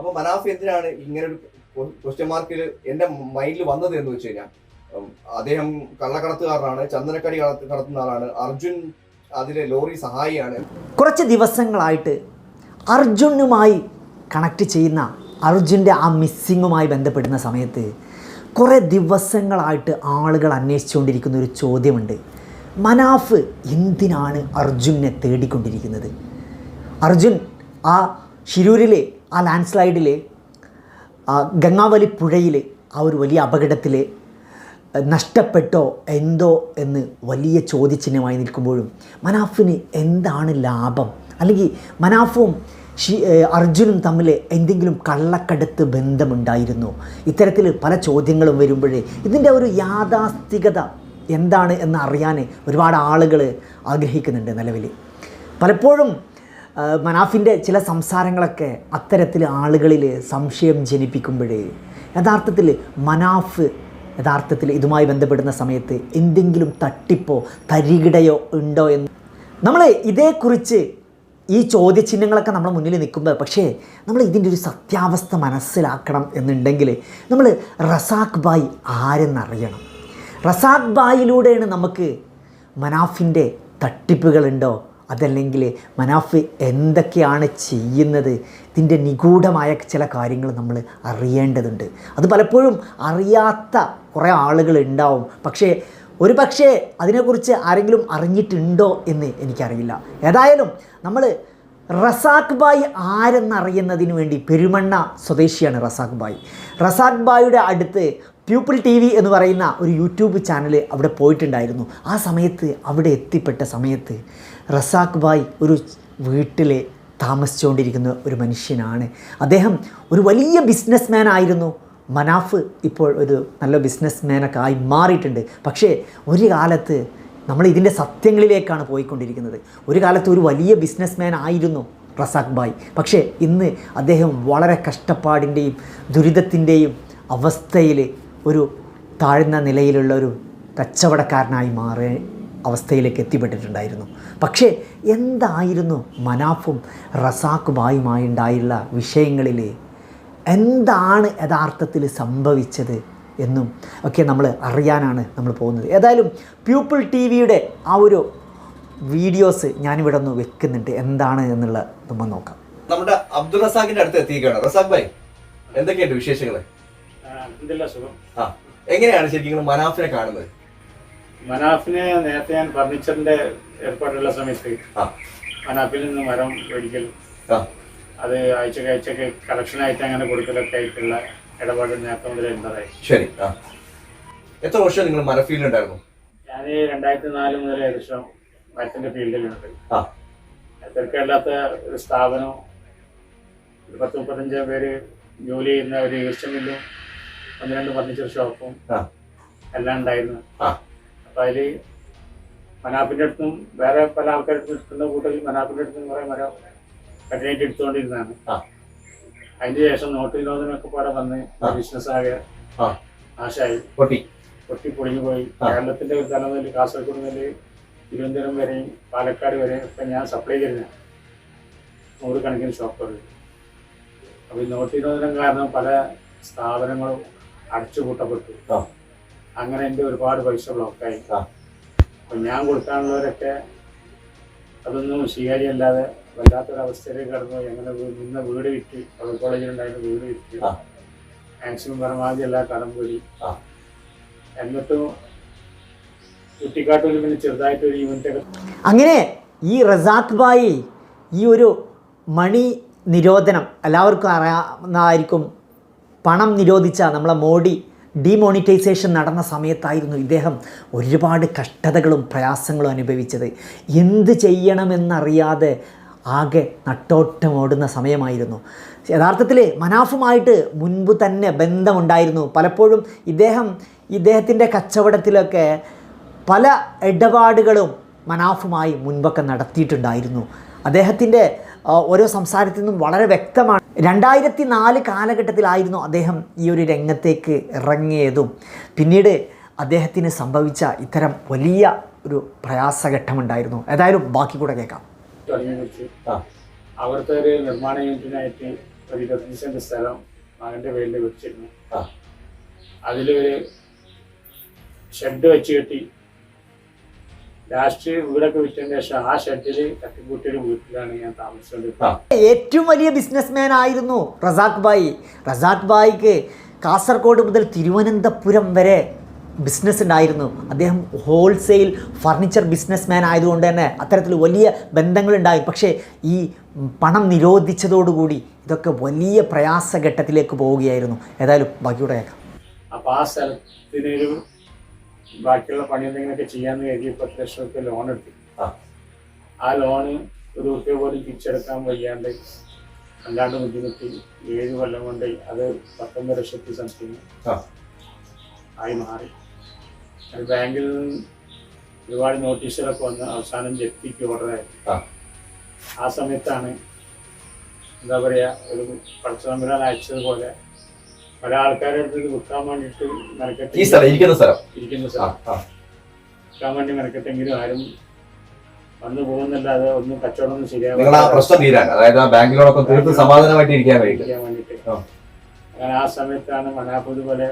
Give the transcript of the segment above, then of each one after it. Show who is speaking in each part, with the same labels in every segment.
Speaker 1: അപ്പൊ മനാഫ് എന്തിനാണ് ഇങ്ങനെ ഒരു ക്വസ്റ്റ്യൻ മാർക്കിൽ എന്റെ മൈൻഡിൽ വന്നത് എന്ന് വെച്ച് കഴിഞ്ഞാൽ അദ്ദേഹം കള്ളക്കടത്തുകാരനാണ് ചന്ദനക്കടി കടത്തുന്ന ആളാണ് അർജുൻ അതിലെ ലോറി സഹായിയാണ്.
Speaker 2: കുറച്ച് ദിവസങ്ങളായിട്ട് അർജുനുമായി കണക്ട് ചെയ്യുന്ന അർജുന്റെ ആ മിസ്സിങ്ങുമായി ബന്ധപ്പെടുന്ന സമയത്ത് കുറേ ദിവസങ്ങളായിട്ട് ആളുകൾ അന്വേഷിച്ചുകൊണ്ടിരിക്കുന്ന ഒരു ചോദ്യമുണ്ട്. മനാഫ് എന്തിനാണ് അർജുനെ തേടിക്കൊണ്ടിരിക്കുന്നത്? അർജുൻ ആ ഷിരൂരിലെ ആ ലാൻഡ് സ്ലൈഡിൽ ഗംഗാവലി പുഴയിൽ ആ ഒരു വലിയ അപകടത്തിൽ നഷ്ടപ്പെട്ടോ എന്തോ എന്ന് വലിയ ചോദ്യചിഹ്നമായി നിൽക്കുമ്പോഴും മനാഫിന് എന്താണ് ലാഭം? അല്ലെങ്കിൽ മനാഫും ഷി അർജുനും തമ്മിൽ എന്തെങ്കിലും കള്ളക്കടത്ത് ബന്ധമുണ്ടായിരുന്നു? ഇത്തരത്തിൽ പല ചോദ്യങ്ങളും വരുമ്പോഴേ ഇതിന്റെ ഒരു യാഥാസ്ഥികത എന്താണ് എന്ന് അറിയാൻ ഒരുപാട് ആളുകൾ ആഗ്രഹിക്കുന്നുണ്ട് നിലവിൽ പലപ്പോഴും മനാഫിന്റെ ചില സംസാരങ്ങളൊക്കെ അത്തരത്തിൽ ആളുകളിൽ സംശയം ജനിപ്പിക്കുമ്പോഴേ യഥാർത്ഥത്തിൽ മനാഫ് യഥാർത്ഥത്തിൽ ഇതുമായി ബന്ധപ്പെടുന്ന സമയത്ത് എന്തെങ്കിലും തട്ടിപ്പോ തരികിടയോ ഉണ്ടോ എന്ന് നമ്മൾ ഇതേക്കുറിച്ച് ഈ ചോദ്യചിഹ്നങ്ങളൊക്കെ നമ്മുടെ മുന്നിൽ നിൽക്കുമ്പോൾ പക്ഷേ നമ്മൾ ഇതിന്റെ ഒരു സത്യാവസ്ഥ മനസ്സിലാക്കണം എന്നുണ്ടെങ്കിൽ നമ്മൾ റസാഖ് ബായ് ആരെന്നറിയണം. റസാഖ് ബായിലൂടെയാണ് നമുക്ക് മനാഫിന്റെ തട്ടിപ്പുകളുണ്ടോ അതല്ലെങ്കിൽ മനാഫ് എന്തൊക്കെയാണ് ചെയ്യുന്നത്? ഇതിന്റെ നിഗൂഢമായ ചില കാര്യങ്ങൾ നമ്മൾ അറിയേണ്ടതുണ്ട്. അത് പലപ്പോഴും അറിയാത്ത കുറേ ആളുകൾ ഉണ്ടാവും. പക്ഷേ ഒരു പക്ഷേ അതിനെക്കുറിച്ച് ആരെങ്കിലും അറിഞ്ഞിട്ടുണ്ടോ എന്ന് എനിക്കറിയില്ല. ഏതായാലും നമ്മൾ റസാഖ് ബായ് ആരെന്നറിയുന്നതിന് വേണ്ടി പെരുമണ്ണ സ്വദേശിയാണ് റസാഖ് ബായ്. റസാഖ് ബായിയുടെ അടുത്ത് പ്യൂപ്പിൾ ടി വി എന്ന് പറയുന്ന ഒരു യൂട്യൂബ് ചാനൽ അവിടെ പോയിട്ടുണ്ടായിരുന്നു. ആ സമയത്ത് അവിടെ എത്തിപ്പെട്ട സമയത്ത് റസാഖ് ബായ് ഒരു വീട്ടിൽ താമസിച്ചുകൊണ്ടിരിക്കുന്ന ഒരു മനുഷ്യനാണ്. അദ്ദേഹം ഒരു വലിയ ബിസിനസ് മാൻ ആയിരുന്നു. മനാഫ് ഇപ്പോൾ ഒരു നല്ല ബിസിനസ് മാനൊക്കെ ആയി മാറിയിട്ടുണ്ട്. പക്ഷേ ഒരു കാലത്ത് നമ്മൾ ഇതിന്റെ സത്യങ്ങളിലേക്കാണ് പോയിക്കൊണ്ടിരിക്കുന്നത്. ഒരു കാലത്ത് ഒരു വലിയ ബിസിനസ് മാൻ ആയിരുന്നു റസാഖ് ബായ് പക്ഷേ ഇന്ന് അദ്ദേഹം വളരെ കഷ്ടപ്പാടിന്റെയും ദുരിതത്തിന്റെയും അവസ്ഥയിൽ ഒരു താഴ്ന്ന നിലയിലുള്ള ഒരു കച്ചവടക്കാരനായി മാറിയ അവസ്ഥയിലേക്ക് എത്തിപ്പെട്ടിട്ടുണ്ടായിരുന്നു. പക്ഷേ എന്തായിരുന്നു മനാഫും റസാഖ് ബായുമായി ഉണ്ടായുള്ള വിഷയങ്ങളിൽ എന്താണ് യഥാർത്ഥത്തിൽ സംഭവിച്ചത് എന്നും ഒക്കെ നമ്മൾ അറിയാനാണ് നമ്മൾ പോകുന്നത്. ഏതായാലും പ്യൂപ്പിൾ ടി വിയുടെ ആ ഒരു വീഡിയോസ് ഞാനിവിടെ ഒന്ന് വെക്കുന്നുണ്ട്. എന്താണ് എന്നുള്ള നമ്മൾ നോക്കാം.
Speaker 1: നമ്മുടെ അബ്ദുൾ റസാഖിന്റെ അടുത്ത് എത്തിയിരിക്കുകയാണ്. റസാഖ് ഭായ് എന്തൊക്കെയുണ്ട് വിശേഷങ്ങൾ? ആ എങ്ങനെയാണ് ശരിക്കും മനാഫിനെ കാണുന്നത്?
Speaker 3: മനാഫിനെ നേരത്തെ ഞാൻ ഫർണിച്ചറിന്റെ ഏർപ്പാടുള്ള സമയത്ത് മനാഫിൽ നിന്ന് മരം മേടിക്കൽ അത് ആഴ്ചക്ക് കളക്ഷൻ കളക്ഷനായിട്ട് അങ്ങനെ കൊടുക്കലൊക്കെ ആയിട്ടുള്ള ഇടപാട് നേരത്തെ മുതൽ ഉള്ളതായി
Speaker 1: ശരി എത്ര വർഷം നിങ്ങൾ മരഫീൽഡ് ഉണ്ടായിരുന്നു?
Speaker 3: ഞാൻ രണ്ടായിരത്തി നാല് മുതൽ ഏകദേശം മരത്തിന്റെ ഫീൽഡിലുണ്ട്. തിരക്കല്ലാത്ത ഒരു സ്ഥാപനം ഒരു പത്ത് മുപ്പത്തഞ്ച് പേര് ജോലി ചെയ്യുന്ന ഒരു ഈർച്ച മില്ലും ഒന്ന് രണ്ട് ഫർണിച്ചർ ഷോപ്പും എല്ലാം ഉണ്ടായിരുന്നു. അപ്പൊ അതിൽ മനാപ്പിന്റെ അടുത്തും വേറെ പല ആൾക്കാരുടെ അടുത്തും എടുക്കുന്ന കൂട്ടത്തിൽ മനാപ്പിന്റെ അടുത്തും കുറെ മരം കഠിനായിട്ട് എടുത്തുകൊണ്ടിരുന്നതാണ്. അതിന് ശേഷം നോട്ട് വിനോദനൊക്കെ പാടെ വന്ന് ബിസിനസ് ആകെ
Speaker 1: ആ.
Speaker 3: നാശമായി
Speaker 1: പൊട്ടി.
Speaker 3: പൊട്ടി പൊളിഞ്ഞു പോയി. കേരളത്തിന്റെ തല മുതൽ കാസർഗോഡ് മുതൽ തിരുവനന്തപുരം വരെയും പാലക്കാട് വരെ ഒക്കെ ഞാൻ സപ്ലൈ ചെയ്യുന്ന നൂറുകണക്കിന് ഷോപ്പുകൾ അപ്പൊ ഈ നോട്ട് വിനോദനം കാരണം പല സ്ഥാപനങ്ങളും അടച്ചുപൂട്ടപ്പെട്ടു. അങ്ങനെ എന്റെ ഒരുപാട് പൈസ ബ്ലോക്കായി അപ്പൊ ഞാൻ കൊടുക്കാനുള്ളവരൊക്കെ അതൊന്നും സ്വീകാര്യമല്ലാതെ വല്ലാത്തൊരവസ്ഥയിലേക്ക് കടന്നു ഞങ്ങളുടെ നിന്ന വീട് വിറ്റ് കോളേജിൽ കോളേജിലുണ്ടായിരുന്ന വീട് വിറ്റ്
Speaker 1: ആ.
Speaker 3: മാക്സിമം പരമാവധി എല്ലാ കടം പോയി. എന്നിട്ടും കുട്ടിക്കാട്ടൂരിൽ പിന്നെ ചെറുതായിട്ടൊരു യൂണിറ്റ്
Speaker 2: അങ്ങനെ ഈ റസാഖ് ബായി ഈ ഒരു മണി നിരോധനം എല്ലാവർക്കും അറിയാവുന്നതായിരിക്കും പണം നിരോധിച്ച നമ്മളെ മോഡി ഡിമോണിറ്റൈസേഷൻ നടന്ന സമയത്തായിരുന്നു ഇദ്ദേഹം ഒരുപാട് കഷ്ടതകളും പ്രയാസങ്ങളും അനുഭവിച്ചത്. എന്ത് ചെയ്യണമെന്നറിയാതെ ആകെ നട്ടോട്ടമോടുന്ന സമയമായിരുന്നു. യഥാർത്ഥത്തിൽ മനാഫുമായിട്ട് മുൻപ് തന്നെ ബന്ധമുണ്ടായിരുന്നു. പലപ്പോഴും ഇദ്ദേഹം ഇദ്ദേഹത്തിന്റെ കച്ചവടത്തിലൊക്കെ പല ഇടപാടുകളും മനാഫുമായി മുൻപൊക്കെ നടത്തിയിട്ടുണ്ടായിരുന്നു. അദ്ദേഹത്തിന്റെ ഓരോ സംസാരത്തിൽ നിന്നും വളരെ വ്യക്തമാണ് രണ്ടായിരത്തി നാല് കാലഘട്ടത്തിലായിരുന്നു അദ്ദേഹം ഈ ഒരു രംഗത്തേക്ക് ഇറങ്ങിയതും. പിന്നീട് അദ്ദേഹത്തിന് സംഭവിച്ച ഇത്തരം വലിയ ഒരു പ്രയാസഘട്ടമുണ്ടായിരുന്നു. ഏതായാലും ബാക്കി കൂടെ കേൾക്കാം.
Speaker 3: അവിടുത്തെ ഒരു നിർമ്മാണ യൂണിറ്റിനായിട്ട് ഒരു ഇരുപത്തഞ്ച് സെന്റ് സ്ഥലം മകന്റെ പേരിൽ വെച്ചിരുന്നു.
Speaker 1: ആ.
Speaker 3: അതിലൊരു ഷെഡ് വെച്ച് കെട്ടി ലാസ്റ്റ് വീടൊക്കെ വിറ്റതിന് ശേഷം ആ ഷെഡിൽ തട്ടിക്കൂട്ടിയൊരു വീട്ടിലാണ് ഞാൻ താമസിച്ചുകൊണ്ടിരുന്നത്
Speaker 2: ഏറ്റവും വലിയ ബിസിനസ്മാൻ ആയിരുന്നു റസാഖ് ബായി. റസാഖ് ബായിക്ക് കാസർഗോഡ് മുതൽ തിരുവനന്തപുരം വരെ ബിസിനസ് ഉണ്ടായിരുന്നു. അദ്ദേഹം ഹോൾസെയിൽ ഫർണിച്ചർ ബിസിനസ്മാൻ ആയതുകൊണ്ട് തന്നെ അത്തരത്തിൽ വലിയ ബന്ധങ്ങളുണ്ടായി. പക്ഷേ ഈ പണം നിരോധിച്ചതോടുകൂടി ഇതൊക്കെ വലിയ പ്രയാസഘട്ടത്തിലേക്ക് പോവുകയായിരുന്നു. ഏതായാലും ബാക്കിയുടെ കേൾക്കാം.
Speaker 3: അപ്പൊ ആ സ്ഥലത്തിനൊരു ബാക്കിയുള്ള പണി എന്തെങ്കിലുമൊക്കെ ചെയ്യാന്ന് കരുതി പത്ത് ലക്ഷം റുപ്യ ലോൺ എടുത്തു
Speaker 1: ആ.
Speaker 3: ലോണ് ഒരു റുപ്യ പോലും തിരിച്ചെടുക്കാൻ വയ്യാണ്ട് അല്ലാണ്ട് ബുദ്ധിമുട്ടി ഏഴ് കൊല്ലം കൊണ്ട് അത് പത്തൊമ്പത് ലക്ഷത്തി സംതിങ്. ആയി മാറി അത് ബാങ്കിൽ നിന്ന് ഒരുപാട് നോട്ടീസുകളൊക്കെ വന്ന് അവസാനം ജപ്തിക്ക് ഓർഡറായി
Speaker 1: ആ.
Speaker 3: സമയത്താണ് എന്താ പറയാ ഒരു പടച്ചതമ്പുരാൻ അയച്ചതുപോലെ പല ആൾക്കാരുടെ അടുത്ത് ഇത് വിൽക്കാൻ വേണ്ടിയിട്ട് മെനക്കെട്ട്
Speaker 1: ഈ സ്ഥലം ഇരിക്കുന്ന സ്ഥലം?
Speaker 3: ഇരിക്കുന്ന
Speaker 1: ആ
Speaker 3: സ്ഥലം.
Speaker 1: ആ.
Speaker 3: വിൽക്കാൻ വേണ്ടി മെനക്കെട്ടെങ്കിലും ആരും വന്നു പോകുന്നല്ലാതെ ഒന്നും കച്ചവടം ഒന്നും
Speaker 1: നിങ്ങൾ ആ പ്രശ്നം തീരാൻ. അതായത് ആ തീർത്ത് സമാധാനമായിട്ട് ഇരിക്കാൻ വേണ്ടിയിട്ട്
Speaker 3: ഇരിക്കാൻ വേണ്ടിയിട്ട്.
Speaker 1: ആ.
Speaker 3: അങ്ങനെ ആ സമയത്താണ് മനാപ്പത് പോലെ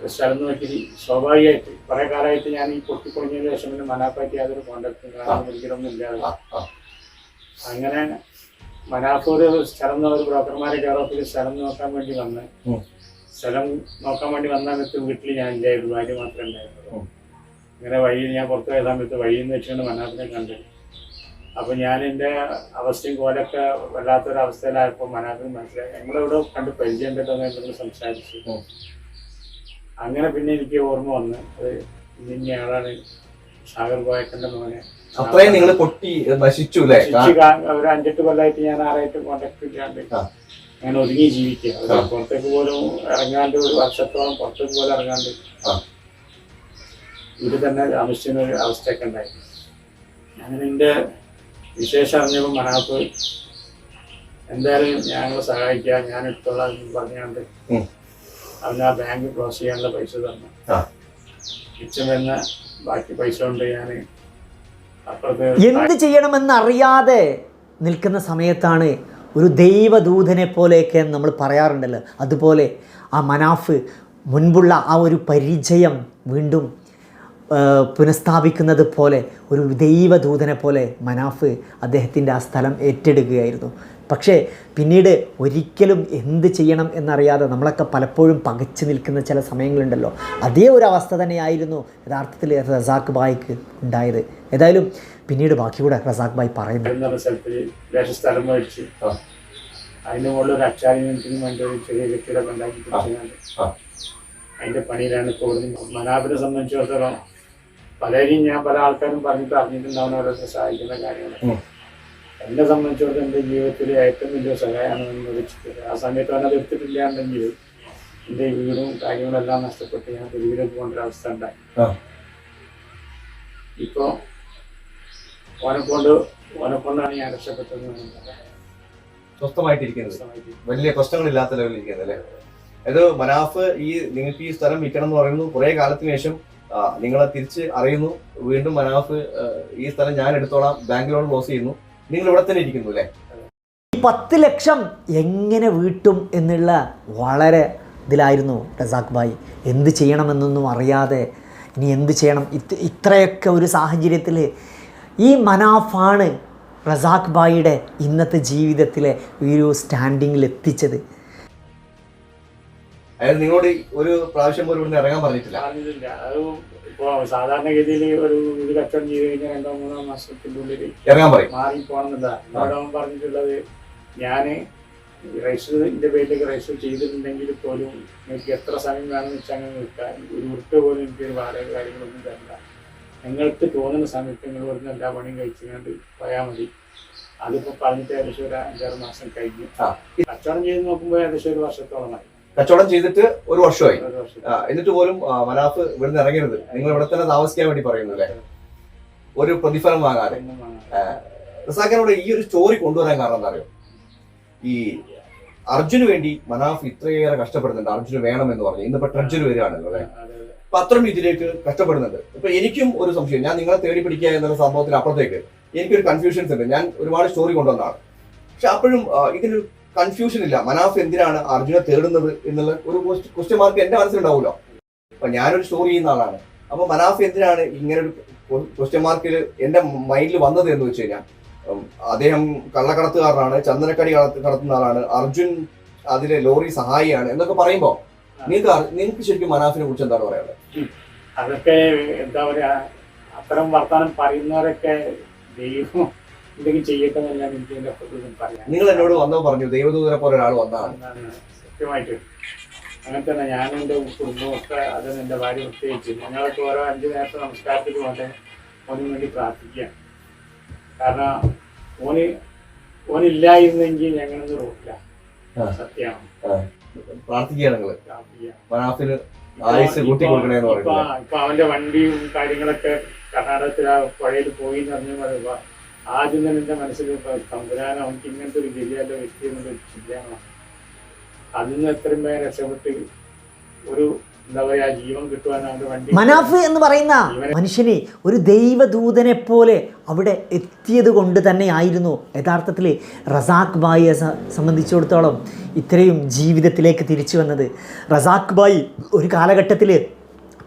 Speaker 3: ഒരു സ്ഥലം നോക്കി സ്വാഭാവികമായിട്ട് കുറെ കാലമായിട്ട് ഞാൻ ഈ പൊട്ടിപ്പൊളിഞ്ഞതിന് ശേഷം പിന്നെ മനാപ്പായിട്ട് യാതൊരു കോണ്ടാക്ടും കാണാൻ ഒരിക്കലൊന്നും ഇല്ലാതെ.
Speaker 1: ആ ആ.
Speaker 3: അങ്ങനെ മനാഫ് ഒരു സ്ഥലം ഒരു ബ്രോക്കർമാരെ കേരളത്തിൽ സ്ഥലം നോക്കാൻ വേണ്ടി വന്ന്. സ്ഥലം നോക്കാൻ വേണ്ടി വന്ന സമയത്ത് വീട്ടിൽ ഞാൻ ഇല്ലായിരുന്നു ഭാര്യ മാത്രമേ ഉണ്ടായിരുന്നുള്ളൂ.
Speaker 1: ഇങ്ങനെ
Speaker 3: അങ്ങനെ വഴി ഞാൻ പുറത്തു പോയ സമയത്ത് വഴിയിൽ നിന്ന് വെച്ചുകൊണ്ട് മനാഫിനെ കണ്ടു. അപ്പൊ ഞാൻ എന്റെ അവസ്ഥയും കോലൊക്കെ വല്ലാത്തൊരു അവസ്ഥയിലായപ്പോൾ മനാഫിന് മനസ്സിലായി. ഞങ്ങളിവിടെ കണ്ട് പരിചയം പറ്റുന്ന എന്നോട് സംസാരിച്ചു അങ്ങനെ പിന്നെ എനിക്ക് ഓർമ്മ വന്ന് അത് ഇന്ന ആളാണ് സാഗർ ഗോയക്കന്റെ മോനെ.
Speaker 1: അത്രയും നിങ്ങൾ പൊട്ടി നശിച്ചു അല്ലേ
Speaker 3: ഒരു അഞ്ചെട്ട് കൊല്ലമായിട്ട് ഞാൻ ആരായിട്ട് കോണ്ടാക്ട് ഇല്ലാണ്ട്. അങ്ങനെ ഒതുങ്ങി ജീവിക്കുക. പുറത്തേക്ക് പോലും ഇറങ്ങാണ്ട് ഒരു വർഷത്തോളം പുറത്തേക്ക് പോലും ഇറങ്ങാണ്ട്. ഇത് തന്നെ താമസിച്ചിരുന്ന ഒരു അവസ്ഥയൊക്കെ ഉണ്ടായി അങ്ങനെ എന്റെ വിശേഷം അറിഞ്ഞപ്പോൾ മനാപ്പ് എന്തായാലും ഞങ്ങളെ സഹായിക്കുക ഞാൻ എടുത്തോളാം
Speaker 1: പറഞ്ഞുകൊണ്ട്.
Speaker 3: അവന് ആ ബാങ്ക് ക്ലോസ് ചെയ്യാനുള്ള പൈസ തന്നു. മിച്ചം വരുന്ന ബാക്കി പൈസ കൊണ്ട് ഞാൻ
Speaker 2: എന്ത് ചെയ്യണമെന്ന് അറിയാതെ നിൽക്കുന്ന സമയത്താണ് ഒരു ദൈവദൂതനെ പോലെയൊക്കെ നമ്മൾ പറയാറുണ്ടല്ലോ. അതുപോലെ ആ മനാഫ് മുൻപുള്ള ആ ഒരു പരിചയം വീണ്ടും പുനഃസ്ഥാപിക്കുന്നത് പോലെ ഒരു ദൈവദൂതനെ പോലെ മനാഫ് അദ്ദേഹത്തിന്റെ ആ സ്ഥലം ഏറ്റെടുക്കുകയായിരുന്നു. പക്ഷേ പിന്നീട് ഒരിക്കലും എന്ത് ചെയ്യണം എന്നറിയാതെ നമ്മളൊക്കെ പലപ്പോഴും പകച്ചു നിൽക്കുന്ന ചില സമയങ്ങളുണ്ടല്ലോ. അതേ ഒരു അവസ്ഥ തന്നെയായിരുന്നു യഥാർത്ഥത്തിൽ റസാഖ് ബായിക്ക് ഉണ്ടായത്. ഏതായാലും പിന്നീട് ബാക്കി കൂടെ റസാഖ് ബായ് പറയുന്നു.
Speaker 3: സ്ഥലം മേടിച്ച് മുകളിൽ ഒരു വേണ്ടി ഒരു ചെറിയ ഉണ്ടാക്കി. അതിന്റെ പണിയിലാണ് കൂടുതൽ മനാബിനെ സംബന്ധിച്ചിടത്തോളം പലരെയും ഞാൻ പല ആൾക്കാരും പറഞ്ഞിട്ട് അറിഞ്ഞിട്ടുണ്ടാവുന്ന ഓരോരുത്തർ സഹായിക്കുന്ന
Speaker 1: കാര്യങ്ങളൊക്കെ.
Speaker 3: എന്നെ സംബന്ധിച്ചിടത്തോളം എന്റെ ജീവിതത്തിൽ ഏറ്റവും വലിയ സഹായമാണ് എന്ന് വെച്ചിട്ട് ആ സമയത്ത് അവനത് എടുത്തിട്ടില്ലാണ്ടെങ്കിൽ എന്റെ വീടും കാര്യങ്ങളെല്ലാം നഷ്ടപ്പെട്ട് ഞാൻ തെരുവിലേക്ക് പോകേണ്ട അവസ്ഥ ഉണ്ടായി. ഇപ്പോൾ ഓനെ കൊണ്ട് ഓനെ കൊണ്ടാണ് ഞാൻ രക്ഷപ്പെട്ടത്
Speaker 1: സ്വസ്ഥമായിട്ടിരിക്കുന്നത്. വലിയ പ്രശ്നങ്ങളില്ലാത്ത ലെവലിൽ ഇരിക്കുന്നത് അല്ലേ? അത് മനാഫ് ഈ നിങ്ങൾക്ക് ഈ സ്ഥലം വിൽക്കണം എന്ന് പറയുന്നു. കുറെ കാലത്തിന് ശേഷം നിങ്ങളെ തിരിച്ച് അറിയുന്നു. വീണ്ടും മനാഫ് ഈ സ്ഥലം ഞാൻ എടുത്തോളാം. ബാങ്ക് ലോൺ ക്ലോസ് ചെയ്യുന്നു. നിങ്ങൾ ഇവിടെ തന്നെ ഇരിക്കുന്നു അല്ലേ?
Speaker 2: ഈ പത്ത് ലക്ഷം എങ്ങനെ വീട്ടും എന്നുള്ള വളരെ ഇതിലായിരുന്നു റസാഖ് ബായി എന്ത് ചെയ്യണമെന്നൊന്നും അറിയാതെ ഇനി എന്ത് ചെയ്യണം? ഇത് ഇത്രയൊക്കെ ഒരു സാഹചര്യത്തിൽ ഈ മനാഫാണ് റസാഖ് ഭായിയുടെ ഇന്നത്തെ ജീവിതത്തിലെ ഈ ഒരു സ്റ്റാൻഡിങ്ങിൽ എത്തിച്ചത്.
Speaker 1: അതായത് നിങ്ങളോട് ഒരു പ്രാവശ്യം പോലും ഇറങ്ങാൻ പറഞ്ഞിട്ടില്ല.
Speaker 3: പറഞ്ഞിട്ടില്ല അത് ഇപ്പോ സാധാരണഗതിയിൽ ഒരു വീട് കച്ചവടം ചെയ്ത് കഴിഞ്ഞാൽ രണ്ടോ മൂന്നോ മാസത്തിന്റെ ഉള്ളിൽ
Speaker 1: ഇറങ്ങാൻ പറയും.
Speaker 3: മാറി പോകണമെന്നില്ല എന്നോട് പറഞ്ഞിട്ടുള്ളത് ഞാൻ രജിസ്റ്ററിന്റെ പേരിലേക്ക് രജിസ്റ്റർ ചെയ്തിട്ടുണ്ടെങ്കിൽ പോലും നിങ്ങൾക്ക് എത്ര സമയം വേണമെന്ന് വെച്ചാൽ അങ്ങനെ നിൽക്കാൻ ഒരു ഉറുപ്പ് പോലും എനിക്ക് ഒരു വാടക കാര്യങ്ങളൊന്നും തരില്ല നിങ്ങൾക്ക് തോന്നുന്ന സമയത്ത് നിങ്ങൾ വരുന്ന എല്ലാ പണിയും കഴിച്ചുകൊണ്ട് പോയാൽ മതി. അതിപ്പോ പറഞ്ഞിട്ട് ഏകദേശം ഒരു അഞ്ചാറ് മാസം കഴിഞ്ഞു. കച്ചവടം ചെയ്ത് നോക്കുമ്പോൾ ഏകദേശം ഒരു വർഷത്തോളമായി.
Speaker 1: കച്ചവടം ചെയ്തിട്ട് ഒരു വർഷമായി. എന്നിട്ട് പോലും മനാഫ് ഇവിടുന്ന് ഇറങ്ങരുത്. നിങ്ങൾ ഇവിടെ തന്നെ താമസിക്കാൻ വേണ്ടി പറയുന്നു അല്ലേ? ഒരു പ്രതിഫലം വാങ്ങാതെ. റസാഖിനോട് ഈ ഒരു സ്റ്റോറി കൊണ്ടുവരാൻ കാരണം എന്താ അറിയോ ഈ അർജുന് വേണ്ടി മനാഫ് ഇത്രയേറെ കഷ്ടപ്പെടുന്നുണ്ട്. അർജുന് വേണം എന്ന് പറഞ്ഞു. ഇന്നിപ്പോ ട്രഡ്ജന് വരികയാണല്ലോ അല്ലെ. അപ്പൊ അത്രയും ഇതിലേക്ക് കഷ്ടപ്പെടുന്നുണ്ട്. ഇപ്പൊ എനിക്കും ഒരു സംശയം. ഞാൻ നിങ്ങളെ തേടി പിടിക്കുക എന്നുള്ള സംഭവത്തിന് അപ്പുറത്തേക്ക് എനിക്കൊരു കൺഫ്യൂഷൻസ് ഉണ്ട്. ഞാൻ ഒരുപാട് സ്റ്റോറി കൊണ്ടുവന്നതാണ്. പക്ഷെ അപ്പോഴും ഇതിനൊരു ഇതിന് കൺഫ്യൂഷൻ ഇല്ല. മനാഫ് എന്തിനാണ് അർജുനെ തേടുന്നത് എന്നുള്ള ഒരു ക്വസ്റ്റ്യൻ മാർക്ക് എന്റെ മനസ്സിലുണ്ടാവുമല്ലോ അപ്പൊ ഞാനൊരു സ്റ്റോറി ചെയ്യുന്ന ആളാണ്. അപ്പൊ മനാഫ് എന്തിനാണ് ഇങ്ങനെ ഒരു ക്വസ്റ്റ്യൻ മാർക്കിൽ എന്റെ മൈൻഡിൽ വന്നത് എന്ന് വെച്ച് കഴിഞ്ഞാൽ അദ്ദേഹം കള്ളക്കടത്തുകാരനാണ് ചന്ദനക്കടി കടത്ത് കടത്തുന്ന ആളാണ് അർജുൻ അതിലെ ലോറി സഹായിയാണ് എന്നൊക്കെ പറയുമ്പോ നിങ്ങൾക്ക് നിങ്ങൾക്ക് ശരിക്കും മനാഫിനെ കുറിച്ച് എന്താണ് പറയാനുള്ളത്?
Speaker 3: അതൊക്കെ എന്താ പറയാ അത്തരം വർത്തമാനം പറയുന്നവരൊക്കെ ദൈവം എന്തെങ്കിലും ചെയ്യട്ടെ ഞാൻ എനിക്ക് എന്റെ അപ്പുറത്തൊന്നും പറയാം
Speaker 1: നിങ്ങൾ എന്നോട് വന്നോ പറഞ്ഞു ദൈവദൂതനെ പോലെ ഒരാൾ വന്നതാണ്
Speaker 3: സത്യമായിട്ട്. അങ്ങനെ തന്നെ ഞാനും എന്റെ കുടുംബവും ഒക്കെ അത് എന്റെ ഭാര്യ പ്രത്യേകിച്ച് ഞങ്ങളൊക്കെ ഓരോ അഞ്ച് നേരത്തെ നമസ്കാരത്തിന് പോലെ ഓന് വേണ്ടി പ്രാർത്ഥിക്കുകയാണ്. കാരണം ഓന് ഓനില്ലായിരുന്നെങ്കിൽ ഞങ്ങളൊന്നും റോട്ടില്ല.
Speaker 1: ആ.
Speaker 3: സത്യമാണ്.
Speaker 1: പ്രാർത്ഥിക്കുകയാണ് നിങ്ങൾ
Speaker 3: പ്രാർത്ഥിക്കുക
Speaker 1: മനാഫിന് ആയുസ് കൂട്ടി കൊടുക്കണേന്ന്
Speaker 3: ഇപ്പൊ
Speaker 1: പറയുന്നത്.
Speaker 3: ഇപ്പൊ അവന്റെ വണ്ടിയും കാര്യങ്ങളൊക്കെ കർണാടകത്തിൽ ആ പുഴയിൽ പോയി എന്ന് പറഞ്ഞു ആദ്യം തന്നെ എന്റെ മനസ്സിൽ തമ്പുരാൻ അവർക്ക് ഇങ്ങനത്തെ ഒരു ഗതിയല്ല വ്യക്തി എന്നുള്ള ചിന്തയാണ് അന്ന് എത്രയും പേര് രക്ഷപ്പെട്ട് ഒരു എന്താ പറയാ ജീവൻ കിട്ടുവാൻ അവന്റെ
Speaker 2: മനാഫ് എന്ന് പറയുന്ന മനുഷ്യനെ ഒരു ദൈവദൂതനെ പോലെ അവിടെ എത്തിയത് കൊണ്ട് തന്നെയായിരുന്നു യഥാർത്ഥത്തിൽ റസാഖ് ബായിയെ സംബന്ധിച്ചിടത്തോളം ഇത്രയും ജീവിതത്തിലേക്ക് തിരിച്ചു വന്നത്. റസാഖ് ബായി ഒരു കാലഘട്ടത്തിൽ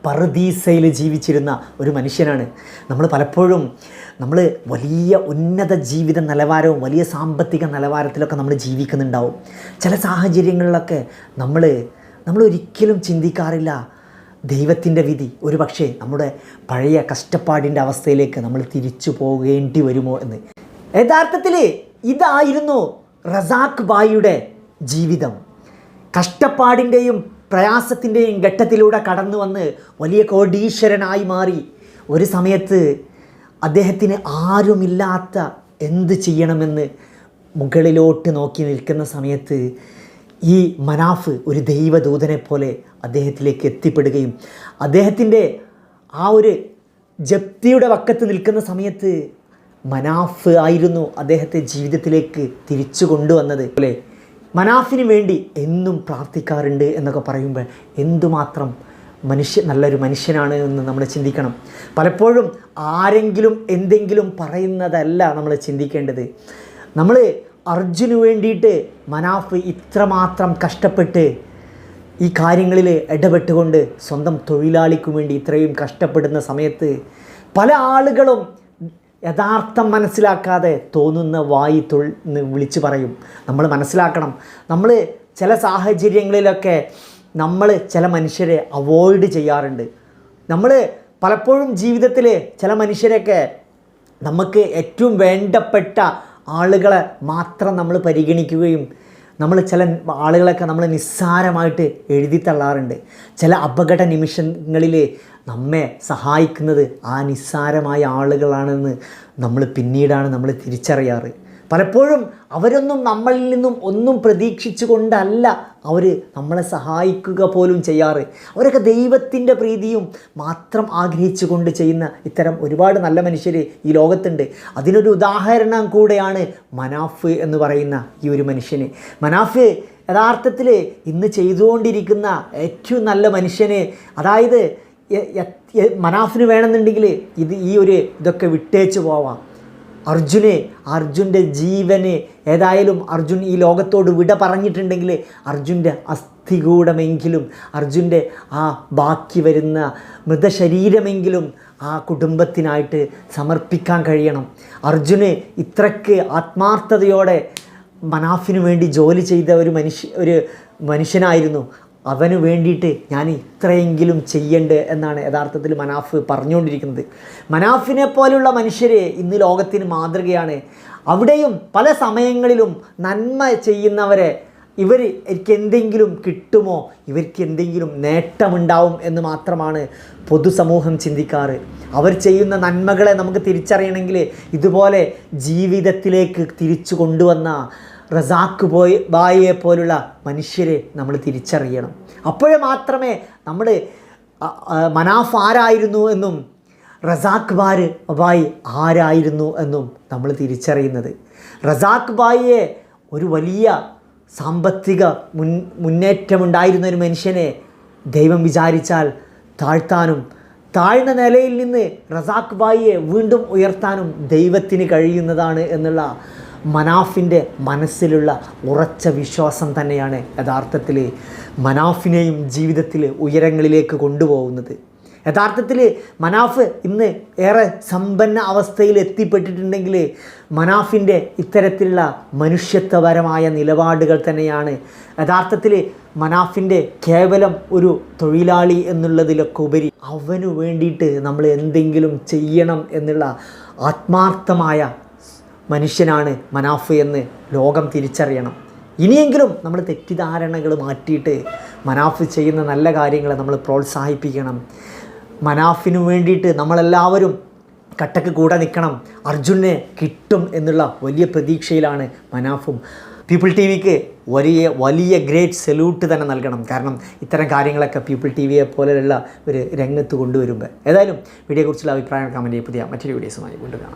Speaker 2: പറുദീസയിൽ ജീവിച്ചിരുന്ന ഒരു മനുഷ്യനാണ്. നമ്മൾ പലപ്പോഴും നമ്മൾ വലിയ ഉന്നത ജീവിത നിലവാരവും വലിയ സാമ്പത്തിക നിലവാരത്തിലൊക്കെ നമ്മൾ ജീവിക്കുന്നുണ്ടാവും. ചില സാഹചര്യങ്ങളിലൊക്കെ നമ്മൾ നമ്മൾ ഒരിക്കലും ചിന്തിക്കാറില്ല ദൈവത്തിന്റെ വിധി. ഒരു പക്ഷേ നമ്മുടെ പഴയ കഷ്ടപ്പാടിന്റെ അവസ്ഥയിലേക്ക് നമ്മൾ തിരിച്ചു പോകേണ്ടി വരുമോ എന്ന്. യഥാർത്ഥത്തിൽ ഇതായിരുന്നു റസാഖ് ബായിയുടെ ജീവിതം. കഷ്ടപ്പാടിന്റെയും പ്രയാസത്തിന്റെയും ഘട്ടത്തിലൂടെ കടന്നു വന്ന് വലിയ കോടീശ്വരനായി മാറി. ഒരു സമയത്ത് അദ്ദേഹത്തിന് ആരുമില്ലാത്ത എന്ത് ചെയ്യണമെന്ന് മുകളിലോട്ട് നോക്കി നിൽക്കുന്ന സമയത്ത് ഈ മനാഫ് ഒരു ദൈവദൂതനെ പോലെ അദ്ദേഹത്തിലേക്ക് എത്തിപ്പെടുകയും അദ്ദേഹത്തിന്റെ ആ ഒരു ജപ്തിയുടെ വക്കത്ത് നിൽക്കുന്ന സമയത്ത് മനാഫ് ആയിരുന്നു അദ്ദേഹത്തെ ജീവിതത്തിലേക്ക് തിരിച്ചു കൊണ്ടുവന്നത്. പോലെ മനാഫിന് വേണ്ടി എന്നും പ്രാർത്ഥിക്കാറുണ്ട് എന്നൊക്കെ പറയുമ്പോൾ എന്തുമാത്രം മനുഷ്യ നല്ലൊരു മനുഷ്യനാണ് എന്ന് നമ്മൾ ചിന്തിക്കണം. പലപ്പോഴും ആരെങ്കിലും എന്തെങ്കിലും പറയുന്നതല്ല നമ്മൾ ചിന്തിക്കേണ്ടത്. നമ്മൾ അർജുന് വേണ്ടിയിട്ട് മനാഫ് ഇത്രമാത്രം കഷ്ടപ്പെട്ട് ഈ കാര്യങ്ങളിൽ ഇടപെട്ടുകൊണ്ട് സ്വന്തം തൊഴിലാളിക്കു വേണ്ടി ഇത്രയും കഷ്ടപ്പെടുന്ന സമയത്ത് പല ആളുകളും യഥാർത്ഥം മനസ്സിലാക്കാതെ തോന്നുന്ന വായി തൊഴിൽ വിളിച്ചു പറയും. നമ്മൾ മനസ്സിലാക്കണം. നമ്മൾ ചില സാഹചര്യങ്ങളിലൊക്കെ നമ്മൾ ചില മനുഷ്യരെ അവോയ്ഡ് ചെയ്യാറുണ്ട്. നമ്മൾ പലപ്പോഴും ജീവിതത്തിൽ ചില മനുഷ്യരെയൊക്കെ നമുക്ക് ഏറ്റവും വേണ്ടപ്പെട്ട ആളുകളെ മാത്രം നമ്മൾ പരിഗണിക്കുകയും നമ്മൾ ചില ആളുകളൊക്കെ നമ്മൾ നിസ്സാരമായിട്ട് എഴുതി തള്ളാറുണ്ട്. ചില അപകട നിമിഷങ്ങളിൽ നമ്മെ സഹായിക്കുന്നത് ആ നിസ്സാരമായ ആളുകളാണെന്ന് നമ്മൾ പിന്നീടാണ് നമ്മൾ തിരിച്ചറിയാറ്. പലപ്പോഴും അവരൊന്നും നമ്മളിൽ നിന്നും ഒന്നും പ്രതീക്ഷിച്ചു കൊണ്ടല്ല അവർ നമ്മളെ സഹായിക്കുക പോലും ചെയ്യാറ്. അവരൊക്കെ ദൈവത്തിന്റെ പ്രീതിയും മാത്രം ആഗ്രഹിച്ചു കൊണ്ട് ചെയ്യുന്ന ഇത്തരം ഒരുപാട് നല്ല മനുഷ്യർ ഈ ലോകത്തുണ്ട്. അതിനൊരു ഉദാഹരണം കൂടെയാണ് മനാഫ് എന്ന് പറയുന്ന ഈ ഒരു മനുഷ്യന്. മനാഫ് യഥാർത്ഥത്തിൽ ഇന്ന് ചെയ്തുകൊണ്ടിരിക്കുന്ന ഏറ്റവും നല്ല മനുഷ്യന് അതായത് മനാഫിന് വേണമെന്നുണ്ടെങ്കിൽ ഇത് ഈ ഒരു ഇതൊക്കെ വിട്ടേച്ച് പോവാം. അർജുനെ അർജുന്റെ ജീവന് ഏതായാലും അർജുൻ ഈ ലോകത്തോട് വിട പറഞ്ഞിട്ടുണ്ടെങ്കിൽ അർജുന്റെ അസ്ഥികൂടമെങ്കിലും അർജുന്റെ ആ ബാക്കി വരുന്ന മൃതശരീരമെങ്കിലും ആ കുടുംബത്തിനായിട്ട് സമർപ്പിക്കാൻ കഴിയണം. അർജുന് ഇത്രയ്ക്ക് ആത്മാർത്ഥതയോടെ മനാഫിന് വേണ്ടി ജോലി ചെയ്ത ഒരു മനുഷ്യ ഒരു മനുഷ്യനായിരുന്നു. അവന് വേണ്ടിയിട്ട് ഞാൻ ഇത്രയെങ്കിലും ചെയ്യണ്ട് എന്നാണ് യഥാർത്ഥത്തിൽ മനാഫ് പറഞ്ഞുകൊണ്ടിരിക്കുന്നത്. മനാഫിനെ പോലുള്ള മനുഷ്യരെ ഇന്ന് ലോകത്തിന് മാതൃകയാണ്. അവിടെയും പല സമയങ്ങളിലും നന്മ ചെയ്യുന്നവരെ ഇവർ എന്തെങ്കിലും കിട്ടുമോ? ഇവർക്ക് എന്തെങ്കിലും നേട്ടമുണ്ടാവും എന്ന് മാത്രമാണ് പൊതുസമൂഹം ചിന്തിക്കാറ്. അവർ ചെയ്യുന്ന നന്മകളെ നമുക്ക് തിരിച്ചറിയണമെങ്കിൽ ഇതുപോലെ ജീവിതത്തിലേക്ക് തിരിച്ചു കൊണ്ടുവന്ന റസാക്ക് പോയി ബായിയെ പോലുള്ള മനുഷ്യരെ നമ്മൾ തിരിച്ചറിയണം. അപ്പോഴേ മാത്രമേ നമ്മൾ മനാഫ് ആരായിരുന്നു എന്നും റസാഖ് ബാർ ബായി ആരായിരുന്നു എന്നും നമ്മൾ തിരിച്ചറിയുന്നത്. റസാഖ് ബായിയെ ഒരു വലിയ സാമ്പത്തിക മുൻ മുന്നേറ്റമുണ്ടായിരുന്ന ഒരു മനുഷ്യനെ ദൈവം വിചാരിച്ചാൽ താഴ്ത്താനും താഴ്ന്ന നിലയിൽ നിന്ന് റസാഖ് ബായിയെ വീണ്ടും ഉയർത്താനും ദൈവത്തിന് കഴിയുന്നതാണ് എന്നുള്ള മനാഫിന്റെ മനസ്സിലുള്ള ഉറച്ച വിശ്വാസം തന്നെയാണ് യഥാർത്ഥത്തിൽ മനാഫിനെയും ജീവിതത്തിൽ ഉയരങ്ങളിലേക്ക് കൊണ്ടുപോകുന്നത്. യഥാർത്ഥത്തിൽ മനാഫ് ഇന്ന് ഏറെ സമ്പന്ന അവസ്ഥയിൽ എത്തിപ്പെട്ടിട്ടുണ്ടെങ്കിൽ മനാഫിന്റെ ഇത്തരത്തിലുള്ള മനുഷ്യത്വപരമായ നിലപാടുകൾ തന്നെയാണ്. യഥാർത്ഥത്തിൽ മനാഫിന്റെ കേവലം ഒരു തൊഴിലാളി എന്നുള്ളതിലൊക്കെ ഉപരി അവന് വേണ്ടിയിട്ട് നമ്മൾ എന്തെങ്കിലും ചെയ്യണം എന്നുള്ള ആത്മാർത്ഥമായ മനുഷ്യനാണ് മനാഫ് എന്ന് ലോകം തിരിച്ചറിയണം. ഇനിയെങ്കിലും നമ്മൾ തെറ്റിദ്ധാരണകൾ മാറ്റിയിട്ട് മനാഫ് ചെയ്യുന്ന നല്ല കാര്യങ്ങളെ നമ്മൾ പ്രോത്സാഹിപ്പിക്കണം. മനാഫിനു വേണ്ടിയിട്ട് നമ്മളെല്ലാവരും കട്ടക്ക് കൂടെ നിൽക്കണം. അർജുനെ കിട്ടും എന്നുള്ള വലിയ പ്രതീക്ഷയിലാണ് മനാഫും. പീപ്പിൾ ടി വിക്ക് വലിയ വലിയ ഗ്രേറ്റ് സല്യൂട്ട് തന്നെ നൽകണം. കാരണം ഇത്തരം കാര്യങ്ങളൊക്കെ പീപ്പിൾ ടി വിയെ പോലെയുള്ള ഒരു രംഗത്ത് കൊണ്ടുവരുമ്പോൾ ഏതായാലും വീഡിയോയെക്കുറിച്ചുള്ള അഭിപ്രായം കമന്റ് പുതിയ മറ്റൊരു വീഡിയോസുമായി കൊണ്ടുവരണം